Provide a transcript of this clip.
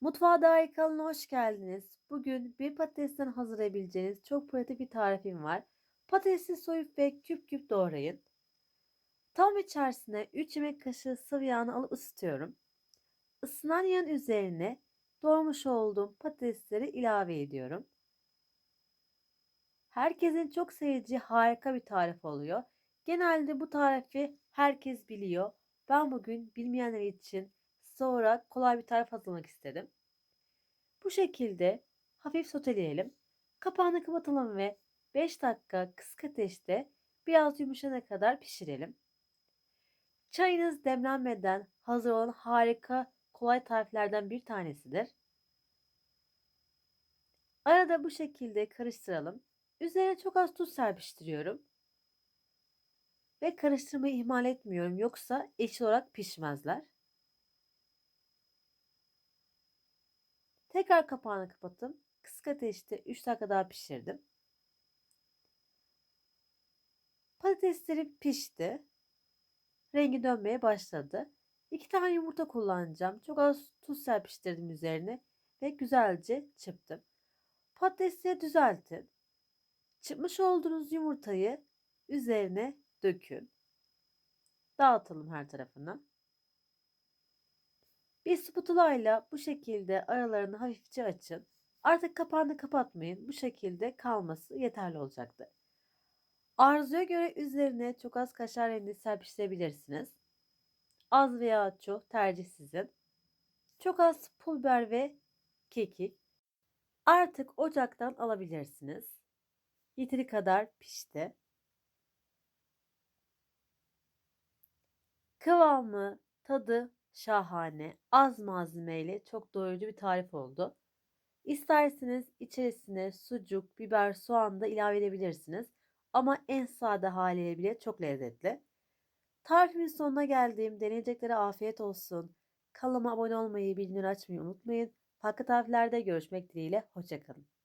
Mutfağa dair kanalına hoş geldiniz. Bugün bir patatesten hazırlayabileceğiniz çok pratik bir tarifim var. Patatesi soyup ve küp küp doğrayın. Tam içerisine 3 yemek kaşığı sıvı yağını alıp ısıtıyorum. Isınan yağın üzerine doğramış olduğum patatesleri ilave ediyorum. Herkesin çok seveceği harika bir tarif oluyor. Genelde bu tarifi herkes biliyor. Ben bugün bilmeyenler için sonra kolay bir tarif hazırlamak istedim. Bu şekilde hafif soteleyelim. Kapağını kapatalım ve 5 dakika kısık ateşte biraz yumuşana kadar pişirelim. Çayınız demlenmeden hazır olan harika kolay tariflerden bir tanesidir. Arada bu şekilde karıştıralım. Üzerine çok az tuz serpiştiriyorum. Ve karıştırmayı ihmal etmiyorum yoksa eşit olarak pişmezler. Tekrar kapağını kapattım. Kısık ateşte 3 dakika daha pişirdim. Patateslerim pişti. Rengi dönmeye başladı. 2 tane yumurta kullanacağım. Çok az tuz serpiştirdim üzerine ve güzelce çırptım. Patatesleri düzeltin. Çıkmış olduğunuz yumurtayı üzerine dökün. Dağıtalım her tarafına. Bir spatula ile bu şekilde aralarını hafifçe açın. Artık kapağını kapatmayın. Bu şekilde kalması yeterli olacaktır. Arzuya göre üzerine çok az kaşar rendesi serpiştirebilirsiniz. Az veya çok tercih sizin. Çok az pul biber ve kekik. Artık ocaktan alabilirsiniz. Yeteri kadar pişti. Kıvamı, tadı şahane, az malzemeyle çok doyurucu bir tarif oldu. İsterseniz içerisine sucuk, biber, soğan da ilave edebilirsiniz. Ama en sade haliyle bile çok lezzetli. Tarifimin sonuna geldiğim deneyeceklere afiyet olsun. Kanalıma abone olmayı, bildirimleri açmayı unutmayın. Farklı tariflerde görüşmek dileğiyle. Hoşçakalın.